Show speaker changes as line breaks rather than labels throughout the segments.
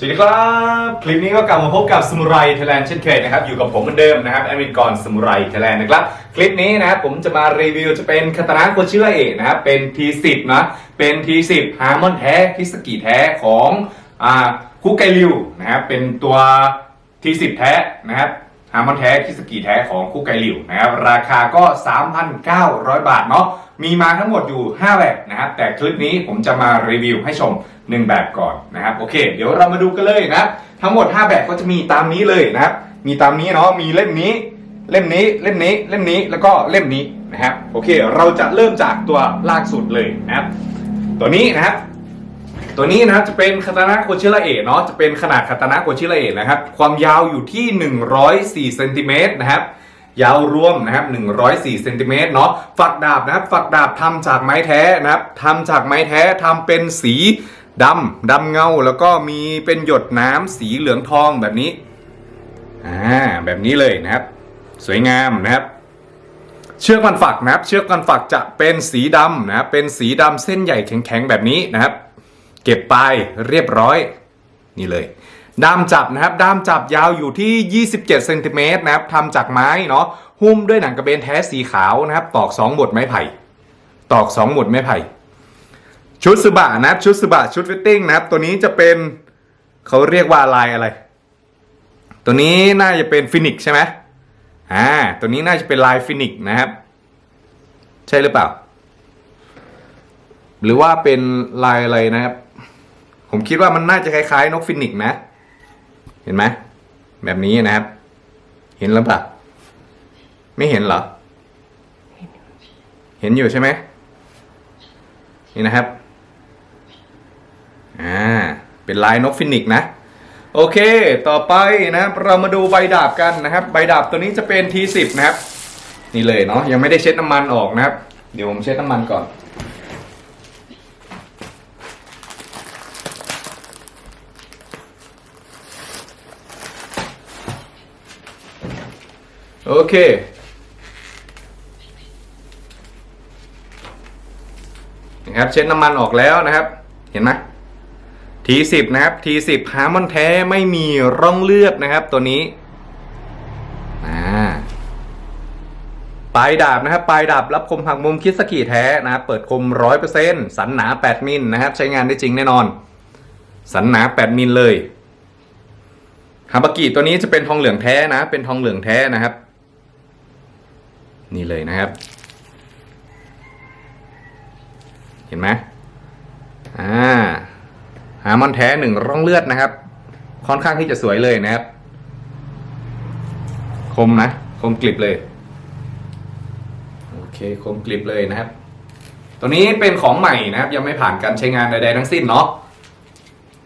สวัสดีครับ คลิปนี้ก็กลับมาพบกับสมุไรไทยแลนด์เช่นเคยนะครับ อยู่กับผมเหมือนเดิมนะครับแอดมินกรสมุไรไทยแลนด์นะครับ คลิปนี้นะครับผมจะมารีวิวจะเป็นคาตานะโคชิระเอะนะครับเป็น T10 นะ เป็น T10 ฮาร์มอนแท้คิสกิแท้ของอ่าคุกไกริวนะครับเป็นตัว T10 แท้นะครับ ฮาร์มอนแท้คิสกิแท้ของคุไกริวนะครับราคาก็ 3,900 บาทเนาะมีมาทั้งหมดอยู่ 5 แบบนะครับแต่คลิปนี้ผมจะมารีวิวให้ชม 1 แบบก่อนนะครับโอเค เดี๋ยวเรามาดูกันเลยนะครับทั้งหมด 5 แบบก็จะมีตามนี้เลยนะครับมีตามนี้เนาะมีเล่มนี้ เล่มนี้เล่มนี้เล่มนี้แล้วก็เล่มนี้นะครับโอเค เราจะเริ่มจากตัวล่างสุดเลยนะครับตัวนี้นะครับ ตัวนี้นะครับจะเป็นคาตานะโคชิระเอะเนาะจะเป็นขนาดคาตานะโคชิระเอะนะครับความยาวอยู่ที่ 104เซนติเมตรนะครับยาวรวมนะครับ104เซนติเมตรเนาะฝักดาบนะครับฝักดาบทำจากไม้แท้นะครับทำจากไม้แท้ทำเป็นสีดำดำเงาแล้วก็มีเป็นหยดน้ำสีเหลืองทองแบบนี้อ่าแบบนี้เลยนะครับ สวยงามนะครับ เชือกมันฝักนะครับ เชือกมันฝักจะเป็นสีดำนะครับเป็นสีดำเส้นใหญ่แข็งๆแบบนี้นะครับ เก็บไปเรียบร้อย นี่เลยด้ามจับนะครับด้ามจับยาวอยู่ที่ 27เซนติเมตรนะครับทำจากไม้เนาะหุ้มด้วยหนังกระเบนแท้สีขาวนะครับ ตอก2หมดไม้ไผ่ ตอก 2 หมดไม้ไผ่ ชุดสบะนะครับชุดสบะชุดฟิตติ้งนะครับ ตัวนี้จะเป็นเขาเรียกว่าลายอะไร ตัวนี้น่าจะเป็นฟินิกใช่ไหมอ่าตัวนี้น่าจะเป็นลายฟินิกนะครับ ใช่หรือเปล่า หรือว่าเป็นลายอะไรนะครับ ผมคิดว่ามันน่าจะคล้ายๆ นกฟินิกซ์นะ เห็นไหมแบบนี้นะครับ เห็นแล้วปะไม่เห็นเหรอ เห็นอยู่ใช่ไหมนี่นะครับอ่าเป็นลายนกฟินิกซ์นะโอเค ต่อไปนะครับเรามาดูใบดาบกันนะครับ ใบดาบตัวนี้จะเป็น T10 นะครับ นี่เลยเนาะยังไม่ได้เช็ดน้ำมันออกนะครับ เดี๋ยวผมเช็ดน้ำมันก่อน โอเค นะครับเช็ดน้ำมันออกแล้วนะครับ เห็นไหม T10 นะครับ T10 ฮาร์มอนแท้ไม่มีร่องเลือดนะครับ ตัวนี้อ่าปลายดาบนะครับปลายดาบรับคมหักมุมคิสกิแท้นะครับเปิดคม100%สันหนา8มิลนะครับ ใช้งานได้จริงแน่นอน สันหนา8มิลเลยฮาบากิตัวนี้จะเป็นทองเหลืองแท้นะ เป็นทองเหลืองแท้นะครับ นี่เลยนะครับ เห็นไหมอ่าหามอนแท้หนึ่งร่องเลือดนะครับ ค่อนข้างที่จะสวยเลยนะครับ คมนะ คมกลิบเลย โอเคคมกลิบเลยนะครับ ตัวนี้เป็นของใหม่นะครับ ยังไม่ผ่านการใช้งานใด ๆ ทั้งสิ้นเนาะ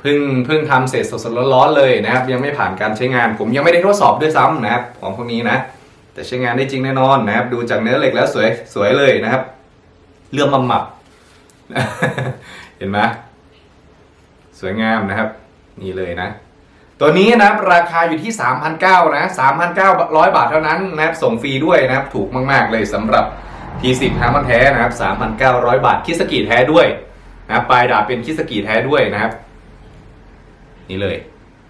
เพิ่งเพิ่งทำเสร็จสดๆร้อนๆเลยนะครับ ยังไม่ผ่านการใช้งาน ผมยังไม่ได้ทดสอบด้วยซ้ำนะครับ ของพวกนี้นะ แต่ใช้งานได้จริงแน่นอนนะครับ ดูจากเนื้อเหล็กแล้วสวยสวยเลยนะครับ เลื่อมมาหมับ เห็นไหมสวยงามนะครับ นี่เลยนะ ตัวนี้นะครับราคาอยู่ที่ 3,900นะ3,900 บาทเท่านั้นนะครับ ส่งฟรีด้วยนะครับ ถูกมากๆเลยสำหรับ T10 ฮามันแท้นะครับ 3,900 บาท คิสกีแท้ด้วยนะปลายดาบเป็นคิสกีแท้ด้วยนะครับ นี่เลย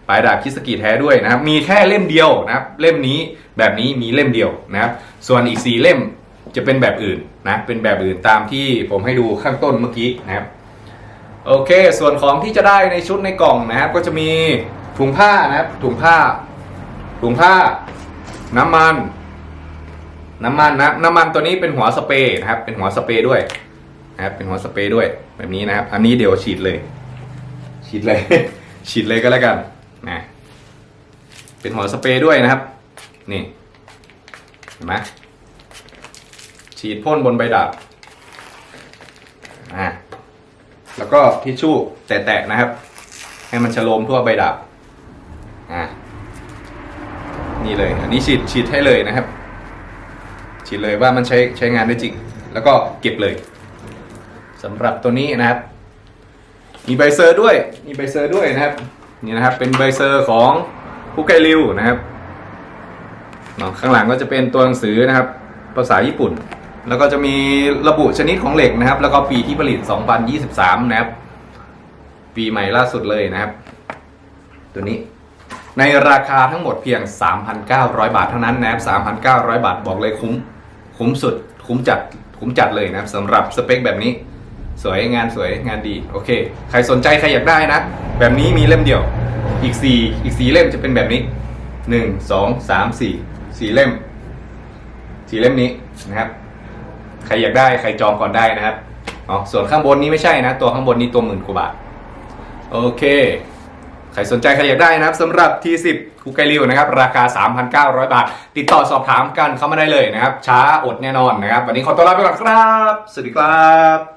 ปลายดาบคิสกีแท้ด้วยนะครับ มีแค่เล่มเดียวนะครับ เล่มนี้แบบนี้มีเล่มเดียวนะครับ ส่วนอีกสี่เล่มจะเป็นแบบอื่นนะ เป็นแบบอื่นตามที่ผมให้ดูข้างต้นเมื่อกี้นะครับ โอเค ส่วนของที่จะได้ในชุดในกล่องนะครับ ก็จะมีถุงผ้านะครับ ถุงผ้า ถุงผ้า น้ำมัน น้ำมันนะ น้ำมันตัวนี้เป็นหัวสเปรย์นะครับ เป็นหัวสเปรย์ด้วยนะครับ เป็นหัวสเปรย์ด้วย แบบนี้นะครับ อันนี้เดี๋ยวฉีดเลย ฉีดเลย ฉีดเลยก็แล้วกัน นะเป็นหัวสเปรย์ด้วยนะครับ นี่เห็นไหมฉีดพ่นบนใบดาบอ่าแล้วก็ทิชชู่แตะๆนะครับ ให้มันฉโลมทั่วใบดาบอ่านี่เลย อันนี้ฉีดฉีดให้เลยนะครับ ฉีดเลยว่ามันใช้ใช้งานได้จริง แล้วก็เก็บเลยสำหรับตัวนี้นะครับ มีใบเซอร์ด้วย มีใบเซอร์ด้วยนะครับ นี่นะครับเป็นใบเซอร์ของคุกไกริวนะครับข้างหลังก็จะเป็นตัวหนังสือนะครับ ภาษาญี่ปุ่น แล้วก็จะมีระบุชนิดของเหล็กนะครับ แล้วก็ปีที่ผลิต 2023 นะครับ ปีใหม่ล่าสุดเลยนะครับ ตัวนี้ในราคาทั้งหมดเพียง 3,900 บาทเท่านั้นนะครับ 3,900 บาทบอกเลยคุ้ม คุ้มสุด คุ้มจัด คุ้มจัดเลยนะครับสำหรับสเปคแบบนี้ สวยงานสวยงานดีโอเค ใครสนใจใครอยากได้นะ แบบนี้มีเล่มเดียวอีก4อีก4เล่มจะเป็นแบบนี้1 2 3 4 4เล่ม4เล่มนี้นะครับ ใครอยากได้ใครจองก่อนได้นะครับอ๋อส่วนข้างบนนี้ไม่ใช่นะ ตัวข้างบนนี้ตัวหมื่นกว่าบาทโอเคใครสนใจใครอยากได้นะครับสำหรับ T10 คูไกริวนะครับ ราคา 3,900 บาท ติดต่อสอบถามกันเข้ามาได้เลยนะครับ ช้าอดแน่นอนนะครับ วันนี้ขอตัวลาไปก่อนครับ สวัสดีครับ